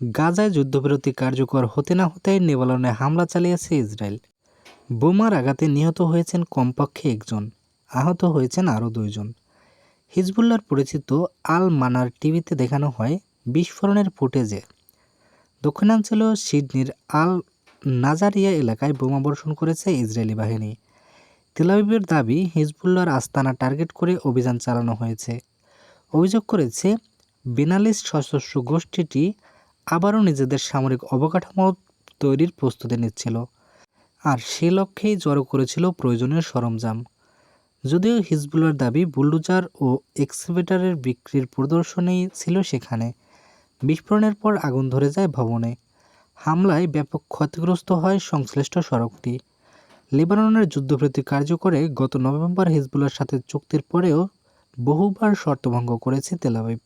গাজায় যুদ্ধবিরতি কার্যকর হতে না হতেই নেবালনে হামলা চালিয়েছে ইসরায়েল। বোমার আঘাতে নিহত হয়েছেন কমপক্ষে একজন, আহত হয়েছেন আরও দুইজন। হিজবুল্লার পরিচিত আল মানার টিভিতে দেখানো হয় বিস্ফোরণের ফুটেজে। দক্ষিণাঞ্চলীয় সিডনির আল নাজারিয়া এলাকায় বোমা বর্ষণ করেছে ইসরায়েলি বাহিনী। তেলাবিবের দাবি হিজবুল্লার আস্তানা টার্গেট করে অভিযান চালানো হয়েছে। অভিযোগ করেছে, বেনালিস সশস্ত্র গোষ্ঠীটি আবারও নিজেদের সামরিক অবকাঠামো তৈরির প্রস্তুতি নিচ্ছিল। আর সে লক্ষ্যেই জড়ো করেছিল প্রয়োজনীয় সরঞ্জাম। যদিও হিজবুল্লার দাবি বুলডোজার ও এক্সকেভেটরের বিক্রির প্রদর্শনী ছিল সেখানে। বিস্ফোরণের পর আগুন ধরে যায় ভবনে। হামলায় ব্যাপক ক্ষতিগ্রস্ত হয় সংশ্লিষ্ট সড়কটি। লেবাননের যুদ্ধবিরতি কার্যকরে গত নভেম্বর হিজবুল্লার সাথে চুক্তির পরেও বহুবার শর্তভঙ্গ করেছে তেলাবিব